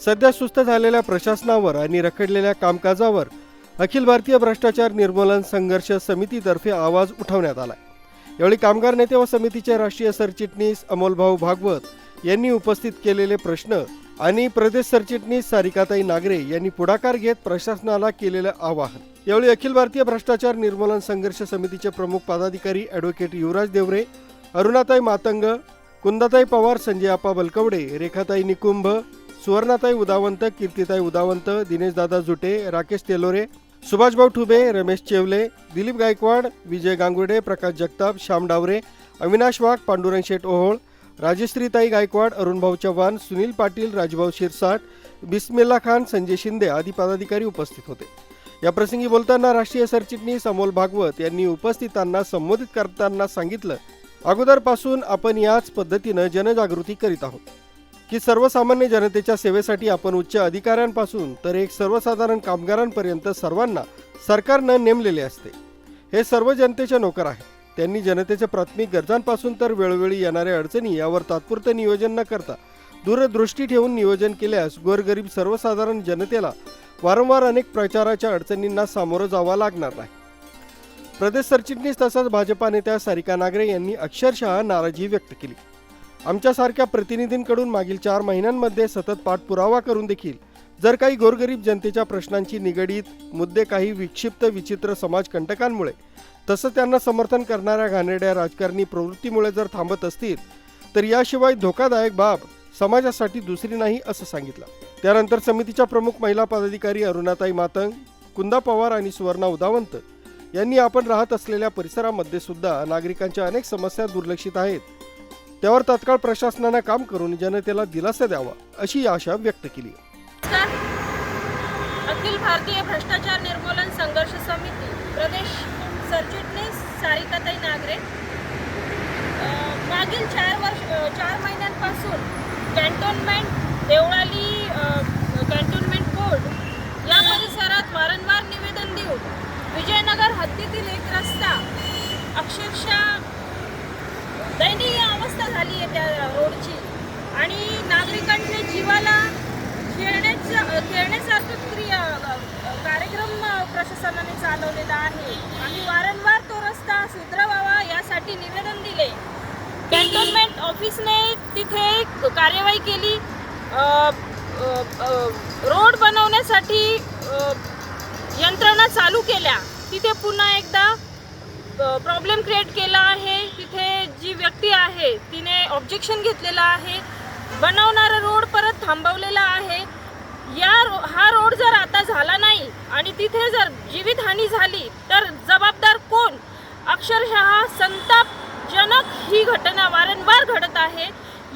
सध्या सुस्त झालेल्या प्रशासनावर आणि रखडलेल्या कामकाजावर अखिल भारतीय भ्रष्टाचार निर्मूलन संघर्ष समितीतर्फे आवाज उठवण्यात आला यावेळी कामगार नेते व समितीचे राष्ट्रीय सरचिटणीस अमोलभाऊ भागवत यांनी उपस्थित केलेले प्रश्न आणि प्रदेश सरचिटणीस सारिकाताई नागरे यांनी पुढाकार घेत प्रशासनाला केलेलं आवाहन. यावेळी अखिल भारतीय भ्रष्टाचार निर्मूलन संघर्ष समितीचे प्रमुख पदाधिकारी ॲडव्होकेट युवराज देवरे अरुणाताई मातंग कुंदाताई पवार संजय आप्पा बलकवडे रेखाताई निकुंभ सुवर्णाताई उदावंत कीर्तिताई उदावंत दिनेशदादा जुटे राकेश तेलोरे सुभाषभाऊ ठुबे रमेश चेवले दिलीप गायकवाड विजय गांगुर्डे प्रकाश जगताप श्याम डावरे अविनाश वाघ पांडुरंग शेठ ओहोळ राजश्रीताई गायकवाड अरुणभाऊ चव्हाण सुनील पाटील राजभाऊ शिरसाट बिस्मिल्ला खान संजय शिंदे आदी पदाधिकारी उपस्थित होते. या प्रसंगी बोलताना राष्ट्रीय सरचिटणीस अमोल भागवत यांनी उपस्थितांना संबोधित करताना सांगितलं अगोदरपासून आपण याच पद्धतीनं जनजागृती करीत आहोत. की सर्वसामान्य जनतेच्या सेवेसाठी आपण उच्च अधिकाऱ्यांपासून तर एक सर्वसाधारण कामगारांपर्यंत सर्वांना सरकारनं नेमलेले असते. हे सर्व जनतेचे नोकर आहेत. त्यांनी जनतेच्या प्राथमिक गरजांपासून तर वेळोवेळी येणाऱ्या अडचणी यावर तात्पुरतं नियोजन न करता दूरदृष्टी ठेवून नियोजन केल्यास गोरगरीब सर्वसाधारण जनतेला वारंवार अनेक प्रचाराच्या अडचणींना सामोरं जावं लागणार नाही. प्रदेश सरचिटणीस तसंच भाजपा नेत्या सारिका नागरे यांनी अक्षरशः नाराजी व्यक्त केली. आमच्यासारख्या प्रतिनिधींकडून मागील चार महिन्यांमध्ये सतत पाठपुरावा करून देखील जर काही गोरगरीब जनतेच्या प्रश्नांची निगडीत मुद्दे काही विक्षिप्त विचित्र समाजकंटकांमुळे तसं त्यांना समर्थन करणाऱ्या घाणेरड्या राजकारणी प्रवृत्तीमुळे जर थांबत असतील तर याशिवाय धोकादायक बाब समाजासाठी दुसरी नाही असं सांगितलं. त्यानंतर समितीच्या प्रमुख महिला पदाधिकारी अरुणाताई मातंग कुंदा पवार आणि सुवर्णा उदावंत यांनी आपण राहत असलेल्या परिसरामध्ये सुद्धा नागरिकांच्या अनेक समस्या दुर्लक्षित आहेत. त्यावर तत्काळ प्रशासनानं काम करून जनतेला दिलासा द्यावा अशी आशा व्यक्त केली. अखिल भारतीय भ्रष्टाचार निर्मूलन संघर्ष समिती प्रदेश सरचिटणीस सारिकाताई नागरे मागील चार वर्ष चार महिन्यांपासून कॅन्टोन्मेंट देवळाली अ, कॅन्टोन्मेंट बोर्ड या परिसरात वारंवार निवेदन देऊन विजयनगर हद्दीतील एक रस्ता अक्षरशः दयनीय अवस्था झाली आहे त्या रोडची आणि नागरिकांच्या जीवाला खेळण्याचं खेळण्यासारखं क्रिया कार्यक्रम प्रशासनाने चालवलेला आहे. आम्ही वारंवार तो रस्ता सुधरवावा यासाठी निवेदन दिले. कॅन्टोन्मेंट ऑफिसने तिथे कार्यवाही केली. रोड बनवण्यासाठी यंत्रणा चालू केल्या. तिथे पुन्हा एकदा प्रॉब्लेम क्रिएट केला आहे. तिथे जी व्यक्ती आहे तिने ऑब्जेक्शन घेतलेलं आहे बनवणारा रोड परत थांबवलेला आहे. या रो हा रोड जर आता झाला नाही आणि तिथे जर जीवितहानी झाली तर जबाबदार कोण? अक्षरशः संतापजनक ही घटना वारंवार घडत आहे.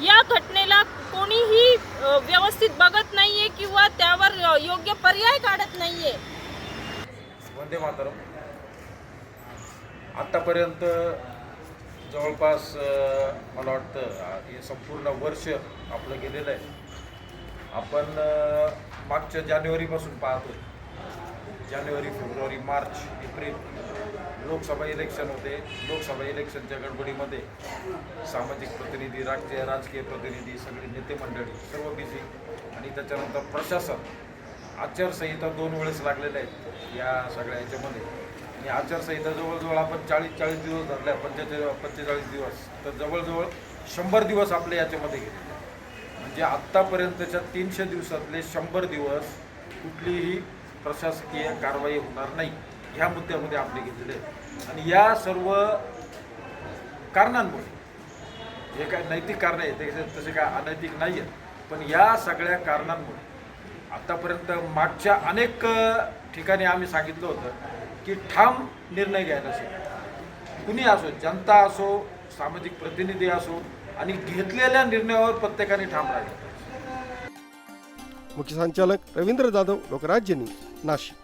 या घटनेला कोणीही व्यवस्थित बघत नाहीये किंवा त्यावर योग्य पर्याय काढत नाहीये. वंदे मातरम. आत्तापर्यंत जवळपास मला वाटतं हे संपूर्ण वर्ष आपलं गेलेलं आहे. आपण मागच्या जानेवारीपासून पाहतो जानेवारी फेब्रुवारी मार्च एप्रिल लोकसभा इलेक्शन होते. लोकसभा इलेक्शनच्या गडबडीमध्ये सामाजिक प्रतिनिधी राजकीय राजकीय प्रतिनिधी सगळे नेते मंडळी सर्व बिझी आणि त्याच्यानंतर प्रशासन. आचारसंहिता दोन वेळेस लागलेल्या आहेत या सगळ्या ह्याच्यामध्ये आणि आचारसंहिता जवळजवळ आपण चाळीस चाळीस दिवस धरल्या पंचेचाळीस पंचेचाळीस दिवस. तर जवळजवळ शंभर दिवस आपले याच्यामध्ये गेले. म्हणजे आत्तापर्यंतच्या तीनशे दिवसातले शंभर दिवस कुठलीही प्रशासकीय कारवाई होणार नाही ह्या मुद्द्यामध्ये आपले घेतलेले आहेत. आणि या सर्व कारणांमुळे हे काय नैतिक कारण आहे ते तसे काय अनैतिक नाही आहेत पण या सगळ्या कारणांमुळे आत्तापर्यंत मागच्या अनेक ठिकाणी आम्ही सांगितलं होतं की ठाम निर्णय घ्यायला असेल. कुणी असो जनता असो सामाजिक प्रतिनिधी असो आणि घेतलेल्या निर्णयावर प्रत्येकाने ठाम राहिलं मुख्य संचालक रवींद्र जाधव लोकराज्य न्यूज नाशिक.